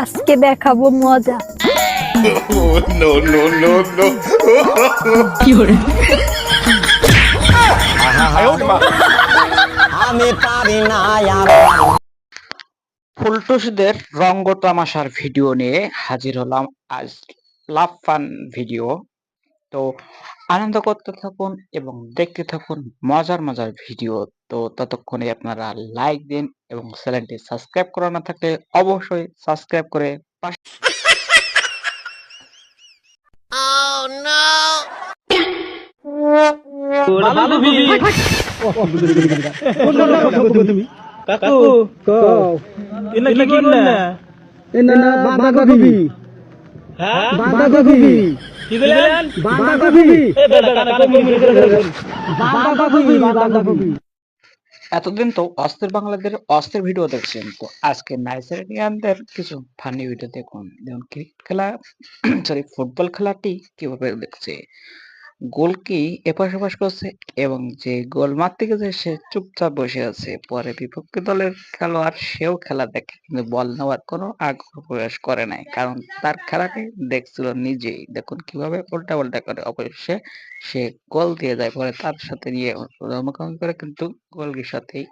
আজকে দেখাবো মজা. আমি পারি না আর ফুলটুসদের রঙ্গ তামাশার ভিডিও নিয়ে হাজির হলাম আজ লাভ ফান ভিডিও। তো আনন্দ করতে থাকুন এবং দেখতে থাকুন মজার মজার ভিডিও। তো ততক্ষণে আপনারা লাইক দিন এবং চ্যানেলটি সাবস্ক্রাইব করা না থাকলে অবশ্যই সাবস্ক্রাইব করে পাশে কাকু বাঁধাকপি হ্যাঁ বাঁধাকপি কি বললেন বাঁধাকপি। এ বেটা কানে মুড়ি করে বাঁধাকপি বাঁধাকপি। এতদিন তো অস্থির বাংলাদেশের অস্থির ভিডিও দেখছেন। তো আজকে নাইজেরিয়ানদের কিছু ফানি ভিডিও দেখুন। যেমন ক্রিকেট খেলা সরি ফুটবল খেলাটি কীভাবে দেখছে? গোল কি এপাশ ওপাশ করছে এবং যে গোল মারতে গেছে সে চুপচাপ বসে আছে। পরে বিপক্ষ দলের খেলোয়াড় সেও খেলা দেখে কিন্তু বল নেওয়ার কোনো আগ্রহ প্রকাশ করে নাই। কারণ তার খেলাটি দেখছিল নিজেই। দেখুন কীভাবে উল্টা পাল্টা করে অবশ্যই সে গোল দিয়ে যায়। পরে তার সাথে নিয়ে মুখোমুখি করে কিন্তু গোলকির সাথেই